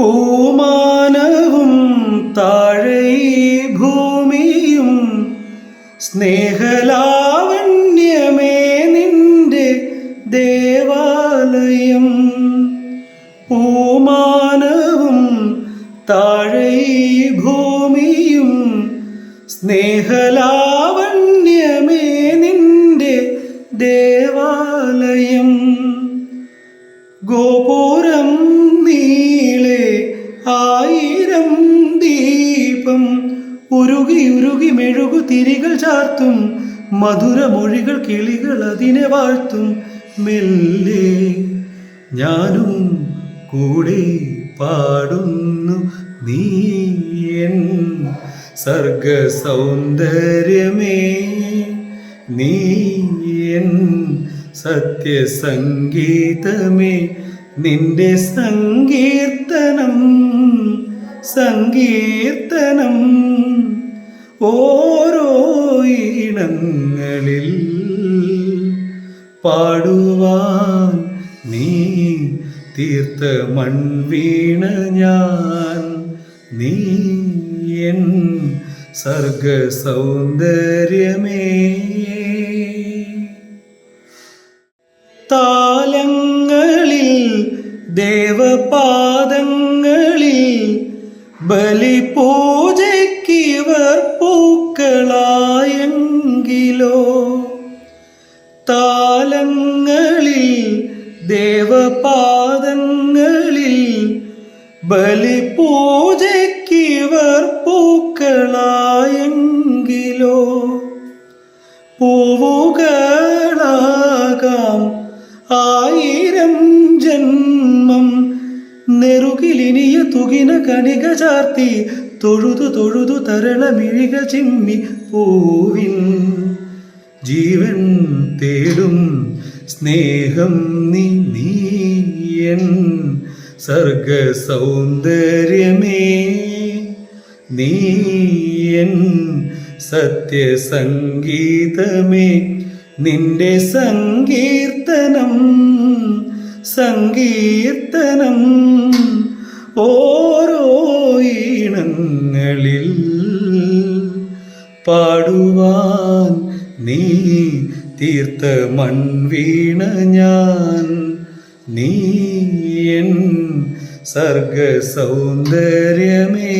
പൂമാനവും താഴെ ഭൂമിയും സ്നേഹലാവണ്യമേ നിന്റെ ദേവാലയം. പൂമാനവും താഴെ ഭൂമിയും സ്നേഹലാവണ്യമേ നിന്റെ ദേവാലയം. ഗോപുരം ഉരുകി മെഴുകു തിരികൾ ചാർത്തും മധുരമൊഴികൾ കിളികൾ അതിനെ വാഴ്ത്തും. മെല്ലെ ഞാനും കൂടെ പാടുന്നു നീ എൻ സർഗ സൗന്ദര്യമേ നീ എൻ സത്യസംഗീതമേ. നിന്റെ സങ്കീർത്തനം സങ്കീർത്തനം ഓരോ ഇണങ്ങളിൽ പാടുവാൻ നീ തീർത്ത മൺവീണ ഞാൻ. നീ എൻ സർഗ സൗന്ദര്യമേ താലങ്ങളിൽ ദേവപാദങ്ങളിൽ ബലി പൂക്കളായെങ്കിലോ താലങ്ങളിൽ ദേവപാദങ്ങളിൽ ബലി പൂജയ്ക്കിവർ പൂക്കളായെങ്കിലോ പൂവുകളാകാം ആയിരം ജന്മം നെറുകിലിനിയ തുകിന കണിക ചാർത്തി തൊഴുതു തൊഴുതു തരളമിഴിക ചിമ്മി പൂവിൻ ജീവൻ തേടും സ്നേഹം നീ നീയൻ. സർഗ സൗന്ദര്യമേ നീയൻ. സത്യസംഗീതമേ നിന്റെ സങ്കീർത്തനം സങ്കീർത്തനം. ഓരോ ഈണങ്ങളിൽ പാടുവാൻ നീ തീർത്ത മൺവീണ ഞാൻ. നീ എൻ സർഗ സൗന്ദര്യമേ